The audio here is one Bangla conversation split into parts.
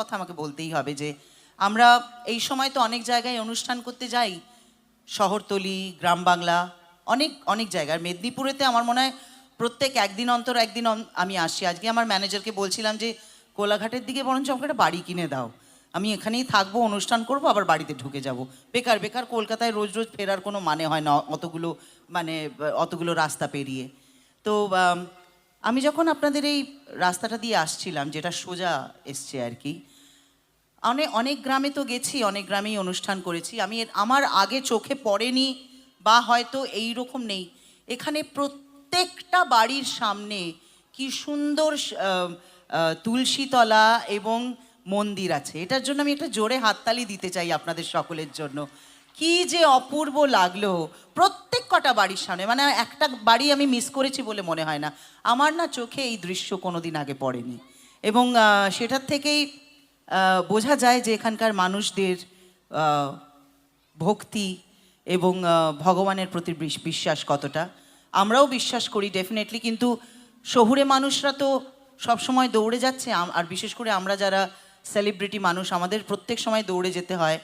কথা আমাকে বলতেই হবে যে আমরা এই সময় তো অনেক জায়গায় অনুষ্ঠান করতে যাই। শহরতলি, গ্রাম বাংলা, অনেক অনেক জায়গায়। মেদিনীপুরেতে আমার মনে হয় প্রত্যেক একদিন অন্তর একদিন আমি আসি। আজকে আমার ম্যানেজারকে বলছিলাম যে, কোলাঘাটের দিকে বরঞ্চ আমাকে একটা বাড়ি কিনে দাও। আমি এখানেই থাকব, অনুষ্ঠান করব, আবার বাড়িতে ঢুকে যাব। বেকার বেকার, কলকাতায় রোজ রোজ ফেরার কোনো মানে হয় না অতগুলো মানে অতগুলো রাস্তা পেরিয়ে। তো আম, যখন আপনাদের এই রাস্তাটা দিয়ে আসছিলাম যেটা সোজা এসছে আর কি অনেক অনেক গ্রামে তো গেছি অনেক গ্রামেই অনুষ্ঠান করেছি। আমি আমার আগে চোখে পড়েনি বা হয়তো এই রকম নেই। এখানে প্রত্যেকটা বাড়ির সামনে কি সুন্দর তুলসীতলা এবং মন্দির আছে। এটার জন্য আমি একটা জোরে হাততালি দিতে চাই আপনাদের সকলের জন্য। কি যে অপূর্ব লাগল। প্রত্যেক কটা বাড়ির সামনে মানে একটা বাড়ি আমি মিস করেছি বলে মনে হয় না। আমার না চোখে এই দৃশ্য কোনোদিন আগে পড়েনি। এবং সেটার থেকেই বোঝা যায় যে এখানকার মানুষদের ভক্তি এবং ভগবানের প্রতি বিশ- বিশ্বাস কতটা। আমরাও বিশ্বাস করি ডেফিনেটলি কিন্তু শহুরে মানুষরা তো সবসময় দৌড়ে যাচ্ছে। আর বিশেষ করে আমরা যারা সেলিব্রিটি মানুষ, আমাদের প্রত্যেক সময় দৌড়ে যেতে হয়।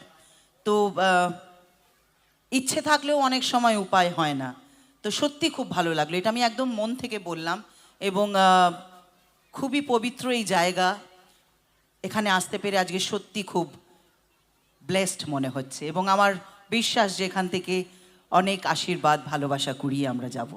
তো ইচ্ছে থাকলেও অনেক সময় উপায় হয় না। তো সত্যি খুব ভালো লাগল। এটা আমি একদম মন থেকে বললাম এবং খুবই পবিত্র এই জায়গা। এখানে আসতে পেরে আজকে সত্যি খুব ব্লেসড মনে হচ্ছে এবং আমার বিশ্বাস যে এখান থেকে অনেক আশীর্বাদ, ভালোবাসা কুড়িয়ে আমরা যাব।